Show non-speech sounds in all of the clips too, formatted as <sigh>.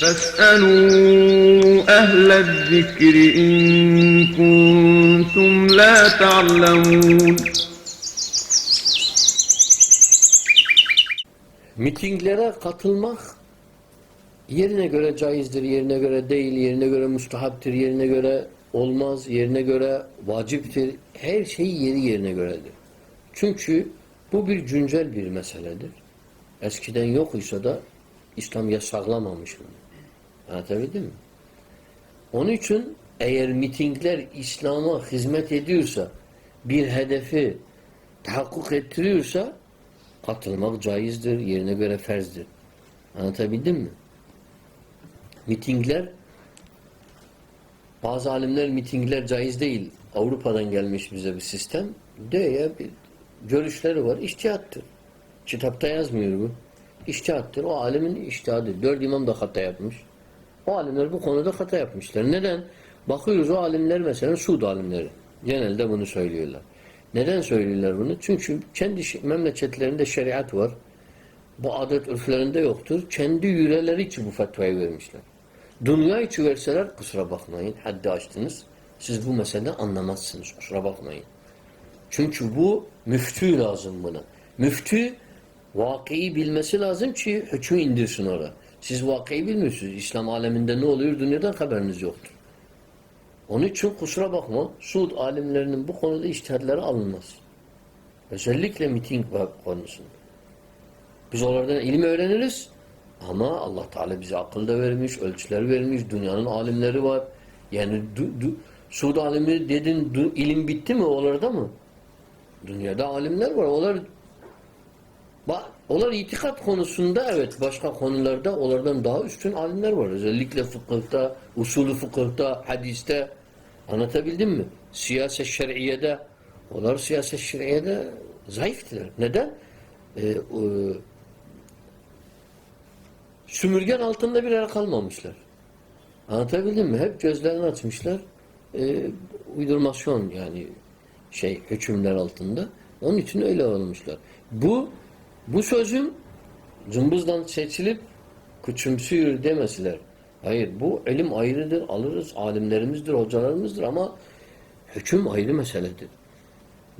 فاسألوا أهل الذكر إن كنتم لا تعلمون Mitinglere katılmak yerine göre caizdir, yerine göre değil, yerine göre müstahaptır, yerine göre olmaz, yerine göre vaciptir. Her şey yeri yerine göredir. Çünkü bu bir güncel bir meseledir. Eskiden yok ise da İslam yasaklamamış bunu. Anlatabildim mi? Onun için eğer mitingler İslam'a hizmet ediyorsa, bir hedefi tahakkuk ettiriyorsa katılmak caizdir, yerine göre ferzdir. Anlatabildim mi? Mitingler bazı alimler mitingler caiz değil. Avrupa'dan gelmiş bize bir sistem. Diyor bir görüşleri var. İçtihattır. Kitapta yazmıyor bu. İçtihattır. O alimin içtihadı. Dört imam da hata yapmış. O alimler bu konuda hata yapmışlar. Neden? Bakıyoruz o alimler mesela Suud alimleri. Genelde bunu söylüyorlar. Neden söylüyorlar bunu? Çünkü kendi memleketlerinde şeriat var. Bu adet örflerinde yoktur. Kendi yüreleri için bu fetvayı vermişler. Dünya içi verseler kusura bakmayın. Haddi açtınız. Siz bu mesele anlamazsınız. Kusura bakmayın. Çünkü bu müftü lazım buna. Müftü vakıyı bilmesi lazım ki hükmü indirsin oraya. Siz vakıyı bilmiyorsunuz. İslam aleminde ne oluyor dünyadan haberiniz yoktur. Onun için kusura bakma Suud alimlerinin bu konuda iştihatları alınmaz. Özellikle miting konusunda. Biz onlardan ilim öğreniriz ama Allah Teala bize akıl da vermiş, ölçüler vermiş, dünyanın alimleri var. Yani du, du, Suud alimi dedin ilim bitti mi onlarda mı? Dünyada alimler var. Onlar Ba- Onlar itikat konusunda evet başka konularda onlardan daha üstün alimler var. Özellikle fıkıhta, usulü fıkıhta, hadiste anlatabildim mi? Siyaset şer'iyede onlar siyaset şer'iyede zayıftılar. Neden? Ee, e, sümürgen altında bir yere kalmamışlar. Anlatabildim mi? Hep gözlerini açmışlar. Ee, uydurmasyon yani şey hükümler altında. Onun için öyle olmuşlar. Bu bu sözüm cımbızdan seçilip küçümsüyor demesinler. Hayır bu ilim ayrıdır. Alırız. Alimlerimizdir, hocalarımızdır ama hüküm ayrı meseledir.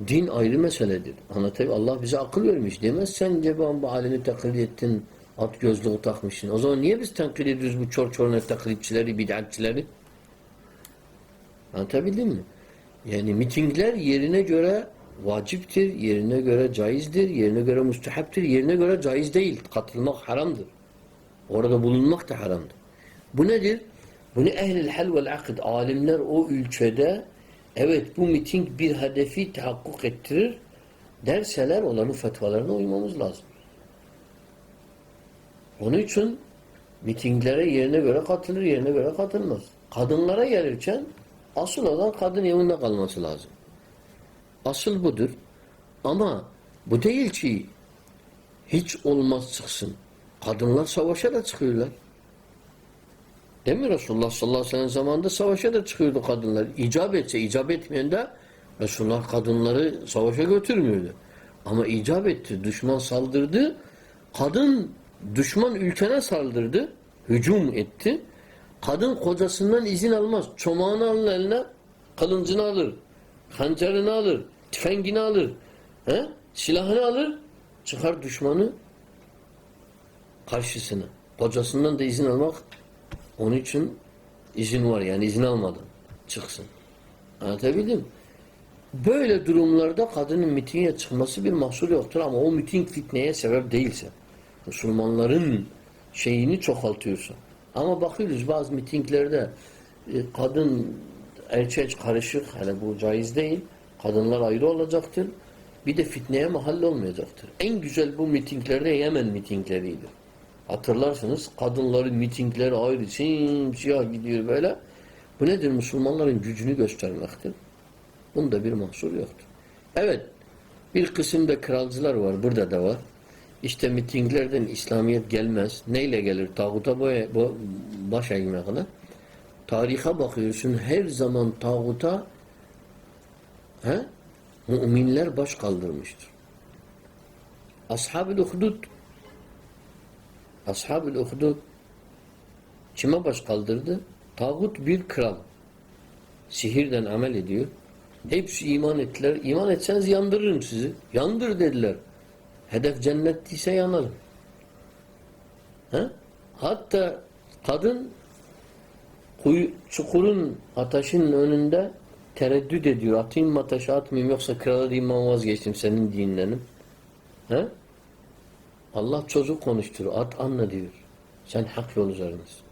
Din ayrı meseledir. Anlatayım Allah bize akıl vermiş. Demez sen ceban bu alimi taklit ettin, at gözlüğü takmışsın. O zaman niye biz tenkit ediyoruz bu çor çoruna taklitçileri, bid'atçileri? Anlatabildim mi? Yani mitingler yerine göre vaciptir, yerine göre caizdir, yerine göre müstehaptir, yerine göre caiz değil. Katılmak haramdır. Orada bulunmak da haramdır. Bu nedir? Bunu ehl-i hal vel akd, alimler o ülkede evet bu miting bir hedefi tahakkuk ettirir derseler onların fetvalarına uymamız lazım. Onun için mitinglere yerine göre katılır, yerine göre katılmaz. Kadınlara gelirken asıl olan kadın evinde kalması lazım. Asıl budur. Ama bu değil ki hiç olmaz çıksın. Kadınlar savaşa da çıkıyorlar. Değil mi Resulullah sallallahu aleyhi ve sellem zamanında savaşa da çıkıyordu kadınlar. İcap etse, icap etmeyen de Resulullah kadınları savaşa götürmüyordu. Ama icap etti. Düşman saldırdı. Kadın düşman ülkene saldırdı. Hücum etti. Kadın kocasından izin almaz. Çomağını alır eline, kılıncını alır. Hançerini alır. Tüfengini alır. He? Silahını alır. Çıkar düşmanı karşısına. Kocasından da izin almak onun için izin var. Yani izin almadan çıksın. Anlatabildim? Böyle durumlarda kadının mitinge çıkması bir mahsur yoktur ama o miting fitneye sebep değilse Müslümanların şeyini çoğaltıyorsa ama bakıyoruz bazı mitinglerde e, kadın erkek karışık hele bu caiz değil kadınlar ayrı olacaktır bir de fitneye mahal olmayacaktır. En güzel bu mitinglerde Yemen mitingleriydi. Hatırlarsınız kadınların mitingleri ayrı simsiyah gidiyor böyle. Bu nedir? Müslümanların gücünü göstermektir. Bunda bir mahsur yoktur. Evet, bir kısımda kralcılar var, burada da var. İşte mitinglerden İslamiyet gelmez. Neyle gelir? Tağuta boya, bo, baş eğmekle. Tarihe bakıyorsun her zaman tağuta he, müminler baş kaldırmıştır. Ashab-ı Uhdud Ashab-ı Uhdud kime baş kaldırdı? Tağut bir kral. Sihirden amel ediyor. Hepsi iman ettiler. İman etseniz yandırırım sizi. Yandır dediler. Hedef cennet ise yanarım. He? Hatta kadın kuyu, çukurun ateşin önünde tereddüt ediyor. Atayım mı ateşe atmayayım yoksa krala diyeyim ben vazgeçtim senin dinlenim. He? Allah çocuk konuşturuyor. At anla diyor. Sen hak yol üzerindesin.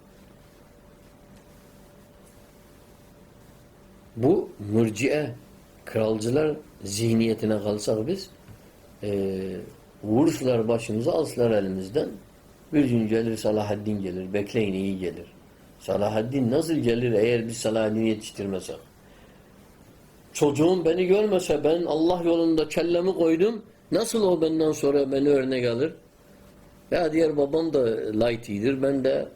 Bu mürciye kralcılar zihniyetine kalsak biz e, vurursular başımıza alsılar elimizden bir gün gelir Salahaddin gelir. Bekleyin iyi gelir. Salahaddin nasıl gelir eğer biz Salahaddin'i yetiştirmesek? Çocuğum beni görmese ben Allah yolunda kellemi koydum. Nasıl o benden sonra beni örnek alır? Ya diğer babam da light iyidir. Ben de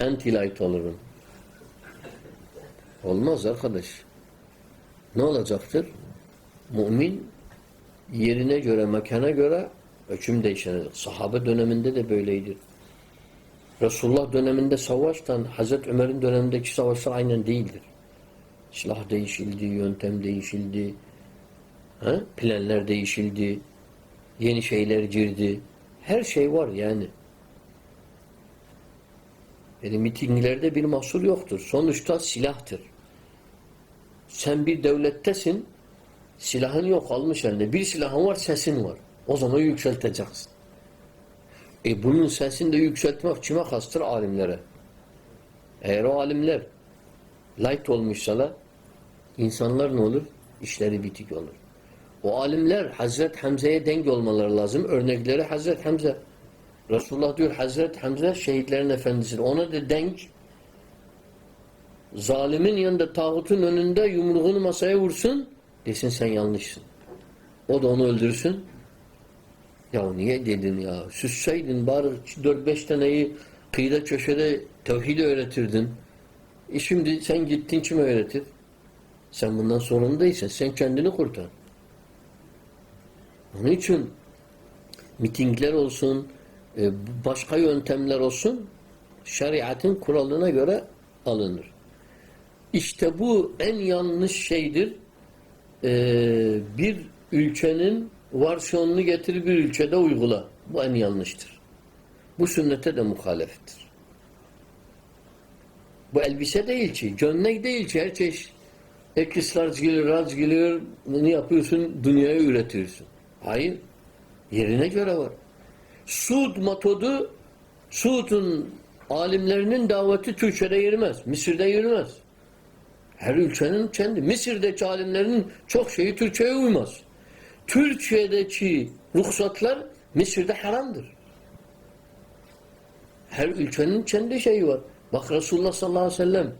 anti light olurum. Olmaz arkadaş. Ne olacaktır? Mümin yerine göre, mekana göre hüküm değişecek. Sahabe döneminde de böyleydi. Resulullah döneminde savaştan Hazreti Ömer'in dönemindeki savaşlar aynen değildir. Silah değişildi, yöntem değişildi, ha? planlar değişildi, yeni şeyler girdi. Her şey var yani. Yani mitinglerde bir mahsur yoktur. Sonuçta silahtır. Sen bir devlettesin, silahın yok almış elinde. Bir silahın var, sesin var. O zaman yükselteceksin. E bunun sesini de yükseltmek kime kastır? Alimlere. Eğer o alimler light olmuşsalar insanlar ne olur? İşleri bitik olur. O alimler Hazret Hamza'ya denk olmaları lazım. Örnekleri Hazret Hamza. Resulullah diyor Hazret Hamza şehitlerin efendisidir. Ona da denk zalimin yanında tağutun önünde yumruğunu masaya vursun desin sen yanlışsın. O da onu öldürsün. Ya niye dedin ya? Süsseydin bari 4-5 taneyi kıyıda köşede tevhidi öğretirdin. E şimdi sen gittin kim öğretir? Sen bundan sorumlu değilsin. Sen kendini kurtar. Onun için mitingler olsun, e, başka yöntemler olsun şeriatın kuralına göre alınır. İşte bu en yanlış şeydir. Ee, bir ülkenin varsiyonunu getir bir ülkede uygula. Bu en yanlıştır. Bu sünnete de muhalefettir. Bu elbise değil ki, gömlek değil ki her çeşit. Ekisler geliyor, raz geliyor, bunu yapıyorsun, dünyaya üretiyorsun. Hayır. Yerine göre var. Suud metodu, Suud'un alimlerinin daveti Türkçe'de yürümez. Mısır'da yürümez. Her ülkenin kendi. Mısır'daki alimlerin çok şeyi Türkçe'ye uymaz. Türkiye'deki ruhsatlar Mısır'da haramdır. Her ülkenin kendi şeyi var. Bak Resulullah sallallahu aleyhi ve sellem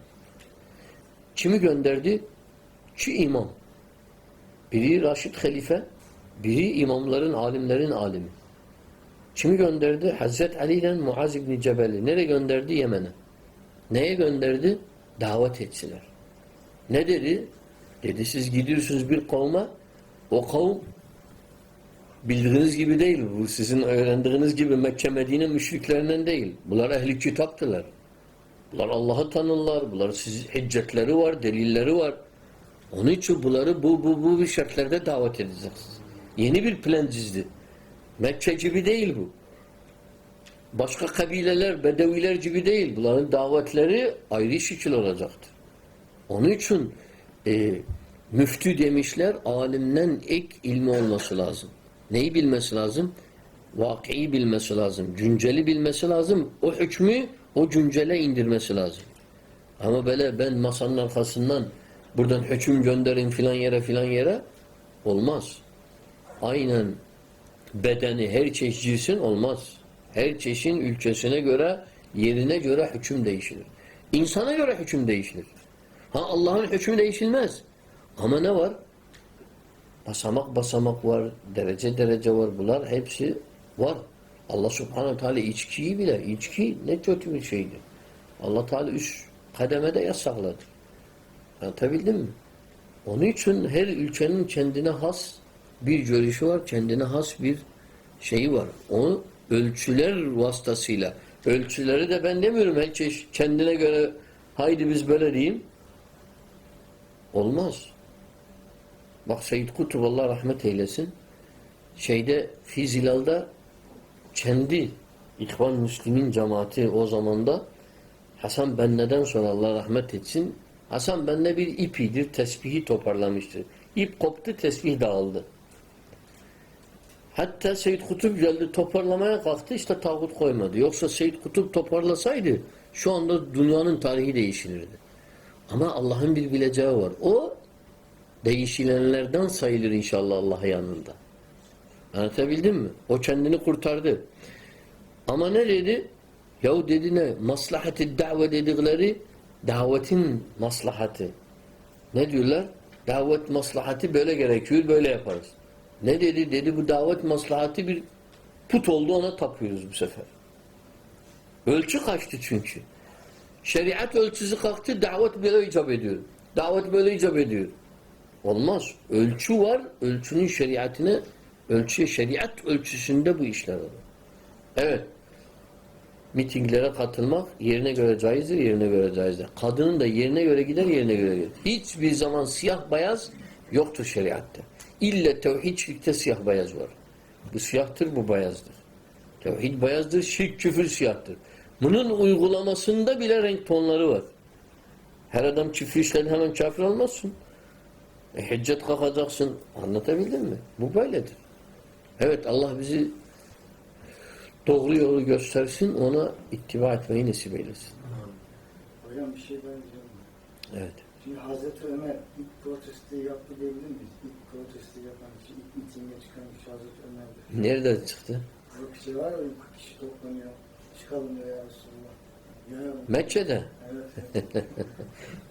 kimi gönderdi? İki imam. Biri Raşid Halife, biri imamların, alimlerin alimi. Kimi gönderdi? Hazret Ali ile Muaz İbni Cebel'i. Nereye gönderdi? Yemen'e. Neye gönderdi? Davet etsinler. Ne dedi? Dedi siz gidiyorsunuz bir kavme o kavm bildiğiniz gibi değil. Bu sizin öğrendiğiniz gibi Mekke Medine müşriklerinden değil. Bunlar ehli kitaptılar. Bunlar Allah'ı tanırlar. Bunlar siz hicretleri var, delilleri var. Onun için bunları bu bu bu şartlarda davet edeceksiniz. Yeni bir plan çizdi. Mekke gibi değil bu. Başka kabileler, bedeviler gibi değil. Bunların davetleri ayrı şekil olacaktır. Onun için e, müftü demişler alimden ek ilmi olması lazım. Neyi bilmesi lazım? Vakıyı bilmesi lazım. Günceli bilmesi lazım. O hükmü o güncele indirmesi lazım. Ama böyle ben masanın arkasından buradan hüküm gönderin filan yere filan yere olmaz. Aynen bedeni her çeşit girsin olmaz. Her çeşin ülkesine göre yerine göre hüküm değişir. İnsana göre hüküm değişir. Ha Allah'ın hükmü değişilmez. Ama ne var? Basamak basamak var, derece derece var. Bunlar hepsi var. Allah subhanahu teala içkiyi bile, içki ne kötü bir şeydir. Allah Teala üst kademede yasakladı. Anlatabildim mi? Onun için her ülkenin kendine has bir görüşü var, kendine has bir şeyi var. O ölçüler vasıtasıyla Ölçüleri de ben demiyorum. Her şey kendine göre haydi biz böyle diyeyim. Olmaz. Bak Seyyid Kutub Allah rahmet eylesin. Şeyde Fizilal'da kendi İhvan Müslümin cemaati o zamanda Hasan Benne'den sonra Allah rahmet etsin Hasan Benne bir ipidir, tesbihi toparlamıştır. İp koptu, tesbih dağıldı. Hatta Seyyid Kutup geldi toparlamaya kalktı işte tağut koymadı. Yoksa Seyyid Kutup toparlasaydı şu anda dünyanın tarihi değişilirdi. Ama Allah'ın bir bileceği var. O değişilenlerden sayılır inşallah Allah yanında. Anlatabildim mi? O kendini kurtardı. Ama ne dedi? Yahu dedi ne? Maslahat-ı da've dedikleri davetin maslahatı. Ne diyorlar? Davet maslahatı böyle gerekiyor, böyle yaparız. Ne dedi? Dedi bu davet maslahatı bir put oldu ona tapıyoruz bu sefer. Ölçü kaçtı çünkü. Şeriat ölçüsü kalktı, davet böyle icap ediyor. Davet böyle icap ediyor. Olmaz. Ölçü var, ölçünün şeriatine, ölçü, şeriat ölçüsünde bu işler olur. Evet. Mitinglere katılmak yerine göre caizdir, yerine göre caizdir. Kadının da yerine göre gider, yerine göre gider. Hiçbir zaman siyah beyaz yoktur şeriatta. İlle tevhid şirkte siyah beyaz var. Bu siyahtır, bu beyazdır. Tevhid beyazdır, şirk küfür siyahtır. Bunun uygulamasında bile renk tonları var. Her adam küfür işledi hemen kafir olmazsın. E, hüccet kalkacaksın. Anlatabildim mi? Bu böyledir. Evet Allah bizi doğru yolu göstersin, ona ittiba etmeyi nasip eylesin. Hocam bir şey diyeceğim. Evet. Şimdi Hazreti Ömer ilk protestoyu yaptı diyebilir miyiz? İlk protesto yapan kişi, ilk mitinge çıkan kişi Hazreti Ömer'dir. Nerede çıktı? Bir şey var ya, 40 kişi toplanıyor. Çıkalım ya Resulullah. Mekke'de. evet. <laughs>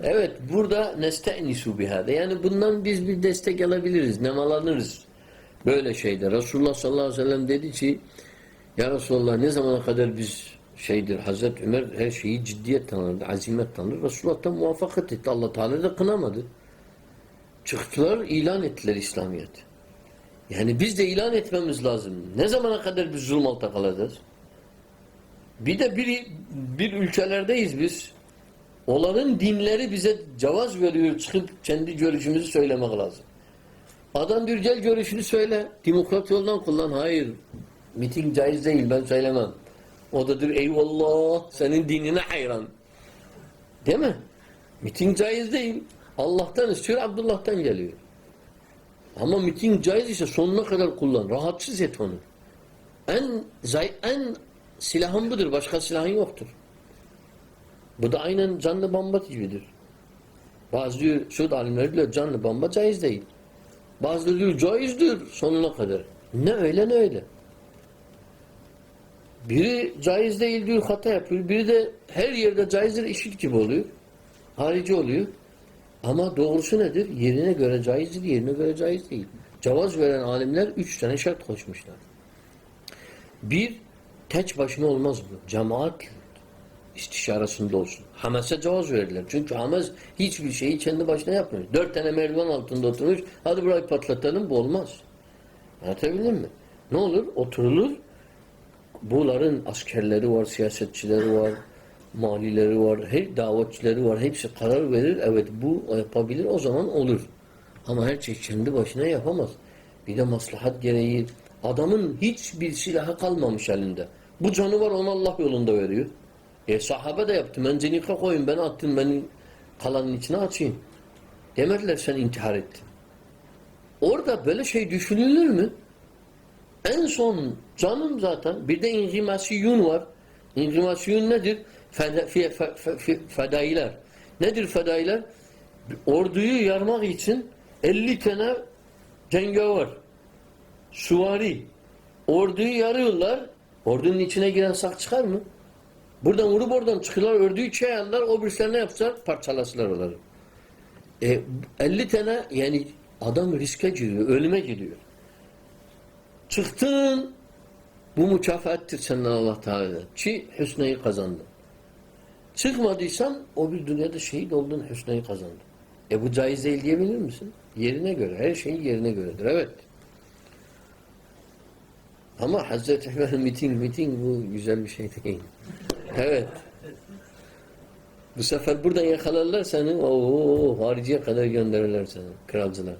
Evet, burada nestenisu bihade. Yani bundan biz bir destek alabiliriz, nemalanırız. Böyle şeyde. Resulullah sallallahu aleyhi ve sellem dedi ki Ya Resulullah ne zamana kadar biz şeydir Hazreti Ömer her şeyi ciddiyet tanırdı, azimet tanır. Resulullah da muvaffakat etti. Allah Teala da kınamadı. Çıktılar, ilan ettiler İslamiyet. Yani biz de ilan etmemiz lazım. Ne zamana kadar biz zulm altta kalacağız? Bir de bir, bir ülkelerdeyiz biz. Onların dinleri bize cevaz veriyor çıkıp kendi görüşümüzü söylemek lazım. Adam bir gel görüşünü söyle. Demokrat yoldan kullan. Hayır. Miting caiz değil ben söylemem. O da diyor eyvallah senin dinine hayran. Değil mi? Miting caiz değil. Allah'tan istiyor Abdullah'tan geliyor. Ama miting caiz ise sonuna kadar kullan. Rahatsız et onu. En, en silahın budur. Başka silahın yoktur. Bu da aynen canlı bomba gibidir. Bazı diyor, Suud alimleri diyor canlı bomba caiz değil. Bazıları diyor caizdir sonuna kadar. Ne öyle ne öyle. Biri caiz değil diyor hata yapıyor. Biri de her yerde caizdir eşit gibi oluyor. Harici oluyor. Ama doğrusu nedir? Yerine göre caizdir, yerine göre caiz değil. Cevaz veren alimler üç tane şart koşmuşlar. Bir, tek başına olmaz bu. Cemaat istişarasında olsun. Hamas'a cevaz verirler. Çünkü Hamas hiçbir şeyi kendi başına yapmıyor. Dört tane merdiven altında oturmuş. Hadi burayı patlatalım. Bu olmaz. Anlatabildim mi? Ne olur? Oturulur. Bunların askerleri var, siyasetçileri var, malileri var, her davetçileri var. Hepsi karar verir. Evet bu yapabilir. O zaman olur. Ama her şey kendi başına yapamaz. Bir de maslahat gereği adamın hiçbir silahı kalmamış elinde. Bu canı var onu Allah yolunda veriyor. E sahabe de yaptı. Mencenika koyun beni attın beni kalanın içine açayım. Demediler sen intihar ettin. Orada böyle şey düşünülür mü? En son canım zaten bir de inhimasiyun var. İnhimasiyun nedir? Feda, fe, fe, fe, fe, fedailer. Nedir fedailer? Orduyu yarmak için 50 tane cengaver, suvari. Orduyu yarıyorlar. Ordunun içine giren sak çıkar mı? Buradan vurup oradan çıkıyorlar, ördüğü çayarlar, o birislerine yapsalar parçalasılar onları. E, 50 tane yani adam riske giriyor, ölüme gidiyor. Çıktın, bu mükafattir senden Allah Teala. Ki hüsneyi kazandın. Çıkmadıysan o bir dünyada şehit oldun, hüsneyi kazandın. E bu caiz değil diyebilir misin? Yerine göre, her şey yerine göredir. Evet. Ama Hazreti Ömer miting miting bu güzel bir şey değil. Evet. Bu sefer buradan yakalarlar seni. Oo, hariciye kadar gönderirler seni. Kralcılar.